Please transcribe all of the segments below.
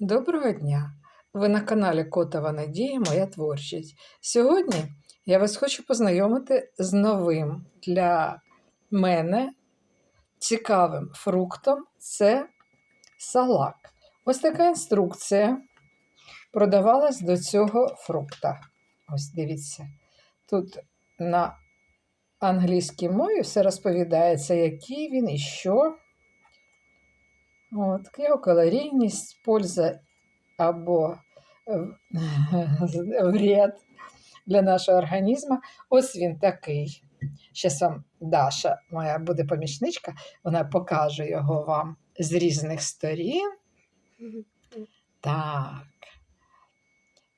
Доброго дня! Ви на каналі Котова Надія Моя творчість. Сьогодні я вас хочу познайомити з новим для мене цікавим фруктом це салак. Ось така інструкція продавалась до цього фрукта. Ось дивіться. Тут на англійській мові все розповідається, який він і що. От, його калорійність, польза або е, вред для нашого організму. Ось він такий. Зараз вам Даша, моя буде помічничка, вона покаже його вам з різних сторін. Так.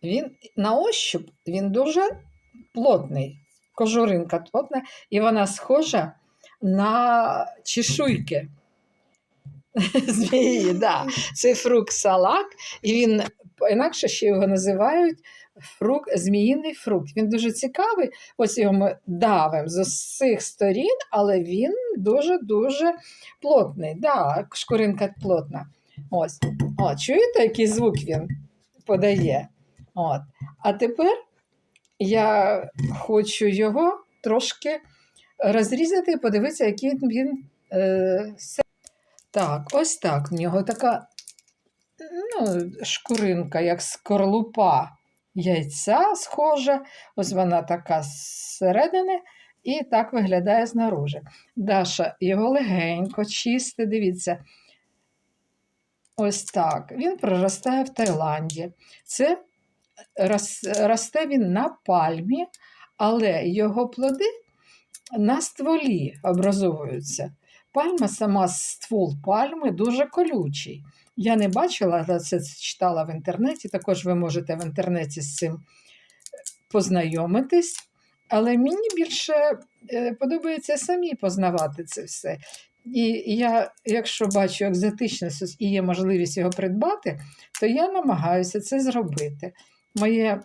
Він на ощуп він дуже плотний, кожуринка плотна, і вона схожа на чешуйки. Змії, да. Це фрукт салак, і він інакше ще його називають фрукт, зміїний фрукт. Він дуже цікавий. Ось його ми давимо з усіх сторін, але він дуже-дуже плотний. Да, шкуринка плотна. Ось. О, чуєте, який звук він подає? От. А тепер я хочу його трошки розрізати і подивитися, який він. Е, так, ось так. В нього така ну, шкуринка, як скорлупа яйця схожа. Ось вона така зсередини, і так виглядає знаружи. Даша його легенько, чисте, дивіться. Ось так. Він проростає в Таїланді. Це росте він на пальмі, але його плоди на стволі образовуються. Пальма, сама ствол пальми дуже колючий. Я не бачила, але це читала в інтернеті. Також ви можете в інтернеті з цим познайомитись. Але мені більше е, подобається самі познавати це все. І я, якщо бачу екзотичність і є можливість його придбати, то я намагаюся це зробити. Моє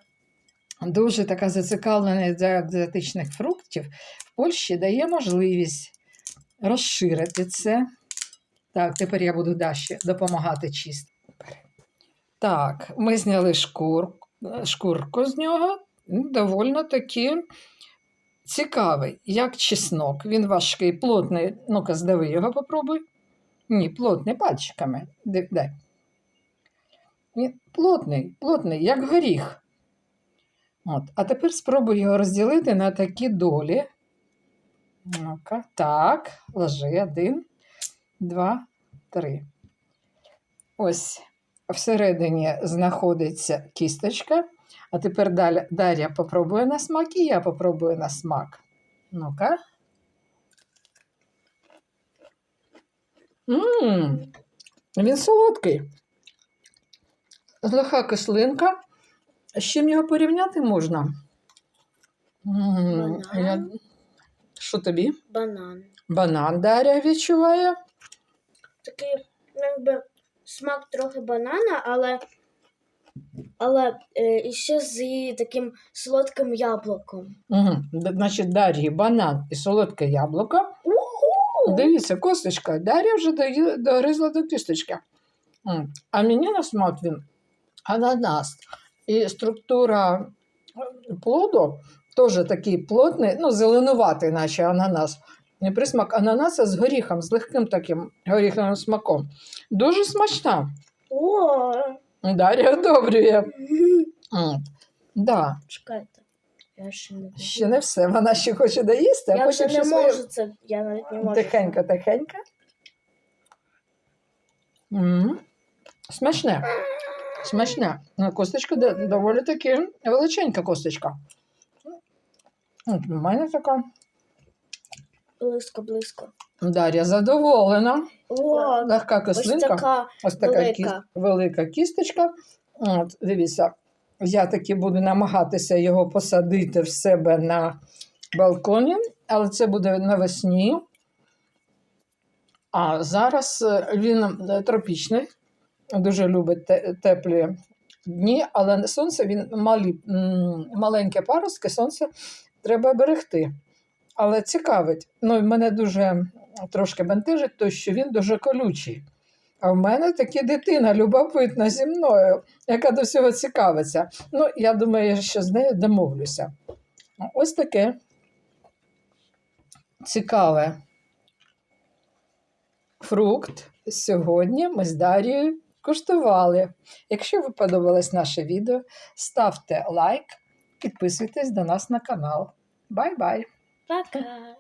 дуже така зацікавленість до екзотичних фруктів в Польщі дає можливість розширити це. Так, тепер я буду Даші допомагати чистити. Так, ми зняли шкур, шкурку з нього. Довольно таки цікавий, як чеснок. Він важкий, плотний. Ну-ка, здави його попробуй. Ні, плотний пальчиками. Дай. Він плотний, плотний, як горіх. От. А тепер спробуй його розділити на такі долі. Ну-ка, так, ложи один, два, три. Ось всередині знаходиться кісточка. А тепер Дар'я попробує на смак і я попробую на смак. Ну-ка. Мм, він солодкий. Лиха кислинка. З чим його порівняти можна? М, я... Що тобі? Банан. Банан Дар'я відчуває. Такий, ну, якби смак трохи банана, але, але е, ще з таким солодким яблуком. Угу. Значить, Дар'ї банан і солодке яблуко. Дивіться, косточка. Дар'я вже догризла до кісточки. А мені на смак він ананас. І структура плоду теж такий плотний, ну, зеленуватий, наче ананас. І присмак ананаса з горіхом, з легким таким горіховим смаком. Дуже смачна. О, Дар'я одобрює. От. Да. чекайте. Я ще не. Ще не все. Вона ще хоче доїсти, а Я вже потім не ще своє- можу це, я навіть не можу. Тихенько, тихенько. м Смачне. Смачне. Ну, Косточка до- доволі таки величенька косточка. От у мене така Близько, близько. Дар'я задоволена. О, Легка ось така. Ось така велика. кіс- велика кісточка. От, дивіться, я таки буду намагатися його посадити в себе на балконі, але це буде навесні. А зараз е, він е, тропічний, дуже любить те- теплі дні, але сонце він малі, маленьке паростки, сонце треба берегти. Але цікавить. Ну, мене дуже трошки бентежить, то що він дуже колючий. А в мене таки дитина любопитна зі мною, яка до всього цікавиться. Ну, я думаю, що з нею домовлюся. Ось таке цікаве фрукт. Сьогодні ми з Дарією куштували. Якщо вам подобалось наше відео, ставте лайк, підписуйтесь до нас на канал. Бай-бай! Пока.